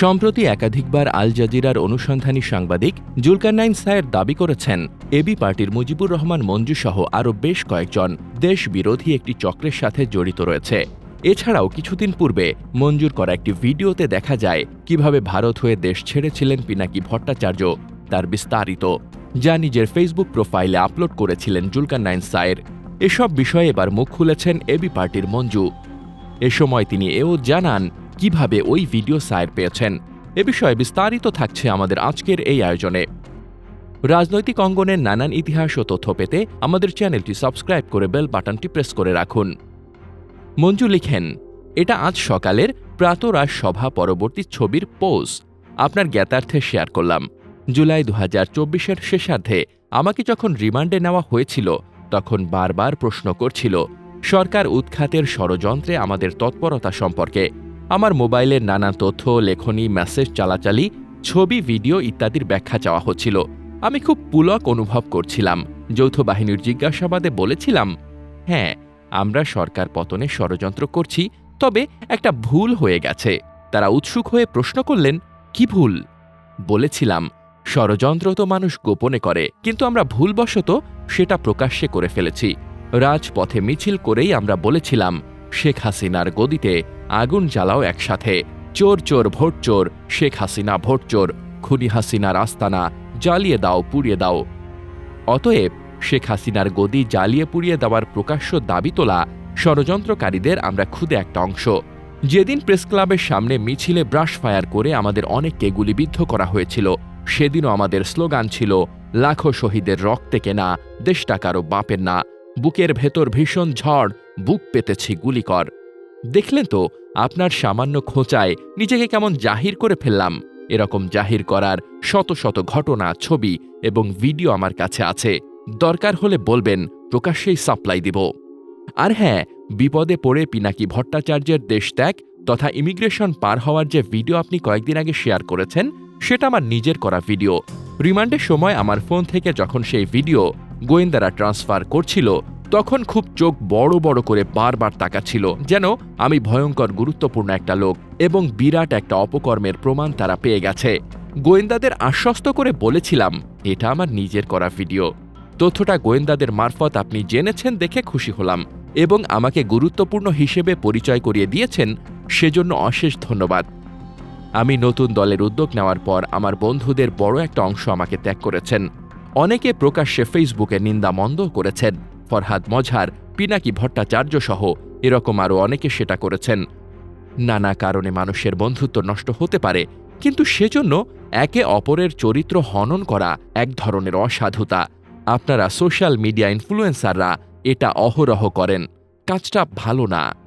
সম্প্রতি একাধিকবার আল জাজিরার অনুসন্ধানী সাংবাদিক জুলকারনাইন সায়ের দাবি করেছেন এবি পার্টির মুজিবুর রহমান মঞ্জু সহ আরও বেশ কয়েকজন দেশ বিরোধী একটি চক্রের সাথে জড়িত রয়েছে। এছাড়াও কিছুদিন পূর্বে মঞ্জুর করা একটি ভিডিওতে দেখা যায় কীভাবে ভারত হয়ে দেশ ছেড়েছিলেন পিনাকি ভট্টাচার্য, তার বিস্তারিত, যা নিজের ফেসবুক প্রোফাইলে আপলোড করেছিলেন জুলকারনাইন সায়ের। এসব বিষয়ে এবার মুখ খুলেছেন এবি পার্টির মঞ্জু। এ সময় তিনি এও জানান কীভাবে ওই ভিডিও সায়ের পেয়েছেন? এ বিষয়ে বিস্তারিত থাকছে আমাদের আজকের এই আয়োজনে। রাজনৈতিক অঙ্গনের নানান ইতিহাস ও তথ্য পেতে আমাদের চ্যানেলটি সাবস্ক্রাইব করে বেল বাটনটি প্রেস করে রাখুন। মঞ্জু লিখেন, এটা আজ সকালের প্রাতরাজ সভা পরবর্তী ছবির পোজ। আপনার জ্ঞাতার্থে শেয়ার করলাম। জুলাই দু হাজার চব্বিশের শেষার্ধে আমাকে যখন রিমান্ডে নেওয়া হয়েছিল, তখন বারবার প্রশ্ন করছিল, সরকার উৎখাতের ষড়যন্ত্রে আমাদের তৎপরতা সম্পর্কে। আমার মোবাইলের নানা তথ্য, লেখনী, মেসেজ, চালাচালি, ছবি, ভিডিও ইত্যাদির ব্যাখ্যা চাওয়া হচ্ছিল। আমি খুব পুলক অনুভব করছিলাম। যৌথ বাহিনীর জিজ্ঞাসাবাদে বলেছিলাম হ্যাঁ আমরা সরকার পতনে ষড়যন্ত্র করছি, তবে একটা ভুল হয়ে গেছে। তারা উৎসুক হয়ে প্রশ্ন করলেন, কি ভুল? বলেছিলাম, ষড়যন্ত্র তো মানুষ গোপনে করে, কিন্তু আমরা ভুলবশত সেটা প্রকাশ্যে করে ফেলেছি। রাজপথে মিছিল করেই আমরা বলেছিলাম শেখ হাসিনার গদিতে আগুন জ্বালাও একসাথে। চোর চোর ভোট চোর, শেখ হাসিনা ভোট চোর, খুনি হাসিনার আস্তানা জ্বালিয়ে দাও, পুড়িয়ে দাও। অতএব শেখ হাসিনার গদি জ্বালিয়ে পুড়িয়ে দেওয়ার প্রকাশ্য দাবি তোলা ষড়যন্ত্রকারীদের আমরা খুদে একটা অংশ। যেদিন প্রেস ক্লাবের সামনে মিছিলে ব্রাশ ফায়ার করে আমাদের অনেককে গুলিবিদ্ধ করা হয়েছিল, সেদিনও আমাদের স্লোগান ছিল, লাখো শহীদের রক্তে কেনা দেশটা কারও বাপের না। বুকের ভেতর ভীষণ ঝড়, বুক পেতেছি গুলিকর। দেখলেন তো, আপনার সামান্য খোঁচায় নিজেকে কেমন জাহির করে ফেললাম। এরকম জাহির করার শত শত ঘটনা, ছবি এবং ভিডিও আমার কাছে আছে। দরকার হলে বলবেন, প্রকাশ্যেই সাপ্লাই দিব। আর হ্যাঁ বিপদে পড়ে পিনাকি ভট্টাচার্যের দেশত্যাগ তথা ইমিগ্রেশন পার হওয়ার যে ভিডিও আপনি কয়েকদিন আগে শেয়ার করেছেন, সেটা আমার নিজের করা ভিডিও। রিমান্ডের সময় আমার ফোন থেকে যখন সেই ভিডিও গোয়েন্দারা ট্রান্সফার করছিল, তখন খুব চোখ বড় বড় করে বারবার তাকাচ্ছিল, যেন আমি ভয়ঙ্কর গুরুত্বপূর্ণ একটা লোক এবং বিরাট একটা অপকর্মের প্রমাণ তারা পেয়ে গেছে। গোয়েন্দাদের আশ্বস্ত করে বলেছিলাম, এটা আমার নিজের করা ভিডিও। তথ্যটা গোয়েন্দাদের মারফত আপনি জেনেছেন দেখে খুশি হলাম এবং আমাকে গুরুত্বপূর্ণ হিসেবে পরিচয় করিয়ে দিয়েছেন, সেজন্য অশেষ ধন্যবাদ। আমি নতুন দলের উদ্যোগ নেওয়ার পর আমার বন্ধুদের বড় একটা অংশ আমাকে ত্যাগ করেছেন। অনেকে প্রকাশ্যে ফেসবুকে নিন্দা মন্দ করেছেন। ফরহাদ মঝার পিনাকি ভট্টাচার্য সহ এরকম আরও অনেকে সেটা করেছেন। নানা কারণে মানুষের বন্ধুত্ব নষ্ট হতে পারে, কিন্তু সেজন্য একে অপরের চরিত্র হনন করা এক ধরনের অসাধুতা। আপনারা সোশ্যাল মিডিয়া ইনফ্লুয়েন্সাররা এটা অহরহ করেন। কাজটা ভালো না।